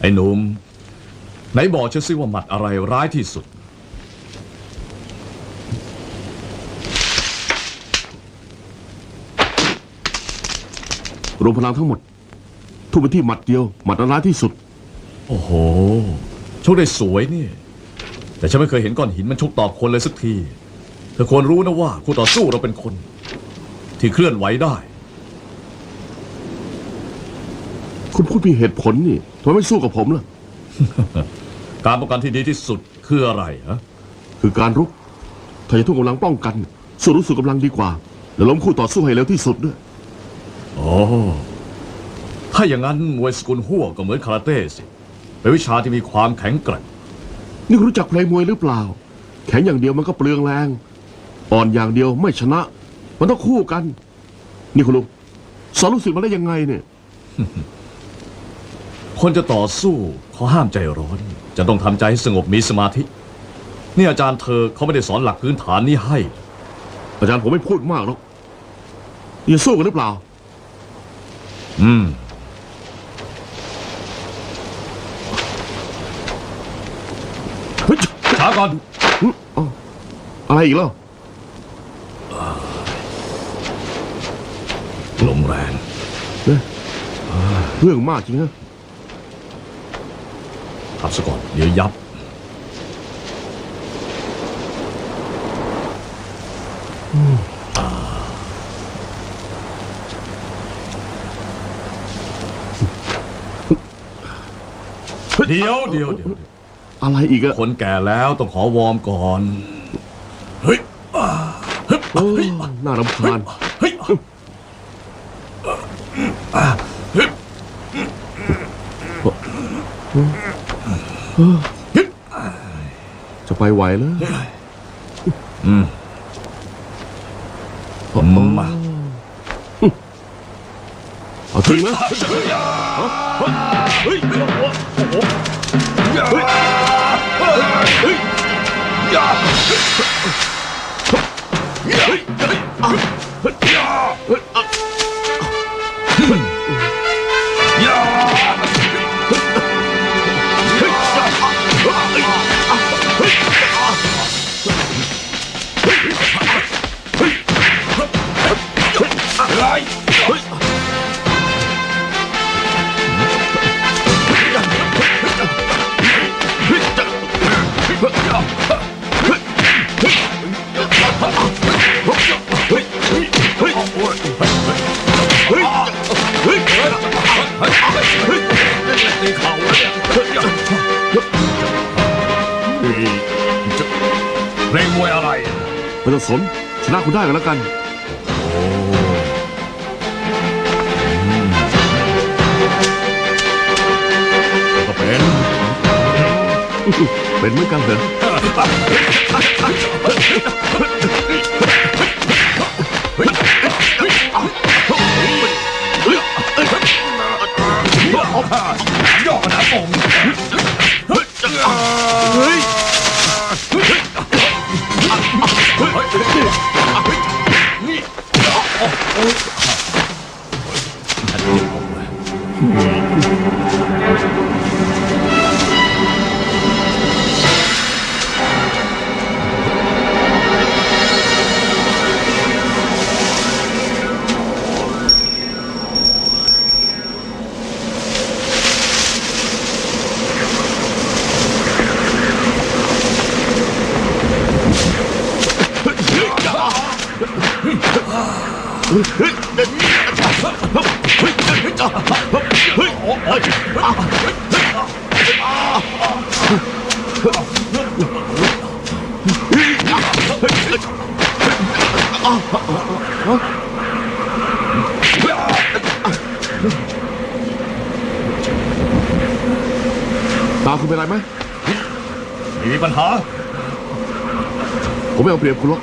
ไอ้หนุ่มไหนบอกฉันสิว่าหมัดอะไรร้ายที่สุด รวมพลังทั้งหมด ทุ่มไปที่หมัดเดียว หมัดอันร้ายที่สุด โอ้โหชกได้สวยนี่ แต่ฉันไม่เคยเห็นก้อนหินมันชกต่อคนเลยสักที เธอควรรู้นะว่าคู่ต่อสู้เราเป็นคน ที่เคลื่อนไหวได้ คุณพูดมีเหตุผลนี่ทำไมไม่สู้กับผมล่ะ การป้องกันที่ดีที่สุดคืออะไรฮะคือการรุกถ้าจะทุ่มกำลังป้องกันสู้รู้สึกกำลังดีกว่า แล้วล้มคู่ต่อสู้ให้เร็วที่สุดด้วยโอ้ถ้าอย่างนั้นมวยสกุลหัวก็เหมือนคาราเต้สิเป็นวิชาที่มีความแข็งแกร่งนี่คุณรู้จักเพลงมวยหรือเปล่า แข็งอย่างเดียวมันก็เปลืองแรง อ่อนอย่างเดียวไม่ชนะ มันต้องคู่กัน นี่คุณลุงสอนลูกศิษย์มาได้ยังไงเนี่ย คนจะต่อสู้เขาห้ามใจร้อน จะต้องทำใจให้สงบมีสมาธิ นี่อาจารย์เธอเขาไม่ได้สอนหลักพื้นฐานนี้ให้ อาจารย์ผมไม่พูดมากหรอกอย่าสู้กันหรือเปล่า อืม เฮ้ยช้าก่อน อืมอ๋ออะไรอีกแล้วลมแรงเนี่ยเรื่องมากจริงนะ ขับซะก่อน เดี๋ยวยับ เดี๋ยวเดี๋ยวเดี๋ยวอะไรอีกอะคนแก่แล้วต้องขอวอร์มก่อน เฮ้ยโอ้ยน่ารำคาญเฮ้ย จะไปไหวแล้วอืมอ๋อมาเอาจริงไหมเฮ้ยโอ้โหโอ้โหเพล ไม่ต้องสนชนะคุณได้กันแล้วกันก็เป็นเป็นเหมือนกันเหรอ ตาคุณเป็นไรไหมไม่มีปัญหา ผมไม่เอาเปรียบคุณหรอก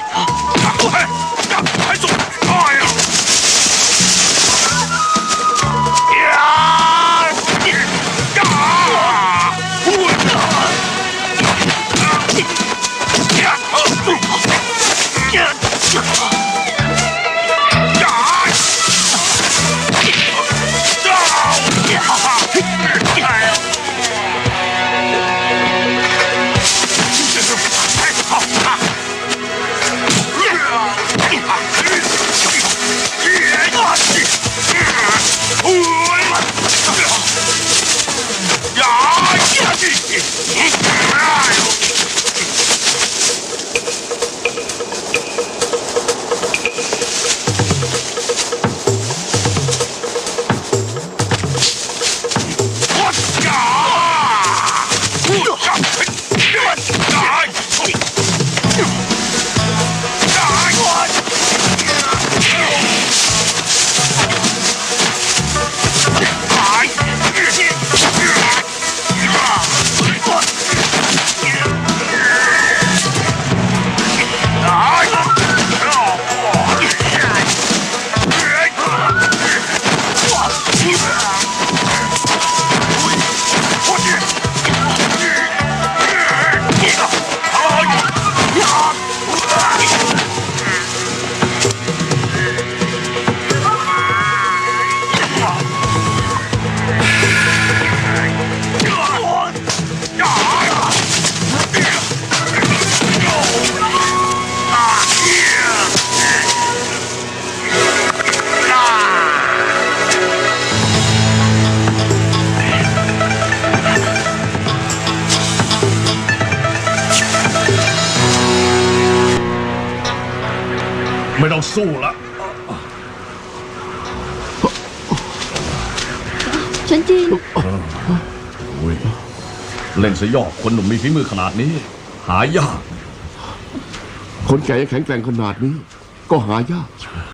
สู้ละฉันจีนโอ้ยเล่นสยอกคนหนุ่มมีฝีมือขนาดนี้ หายาก คนแก่ยังแข็งแกร่งขนาดนี้ ก็หายากเ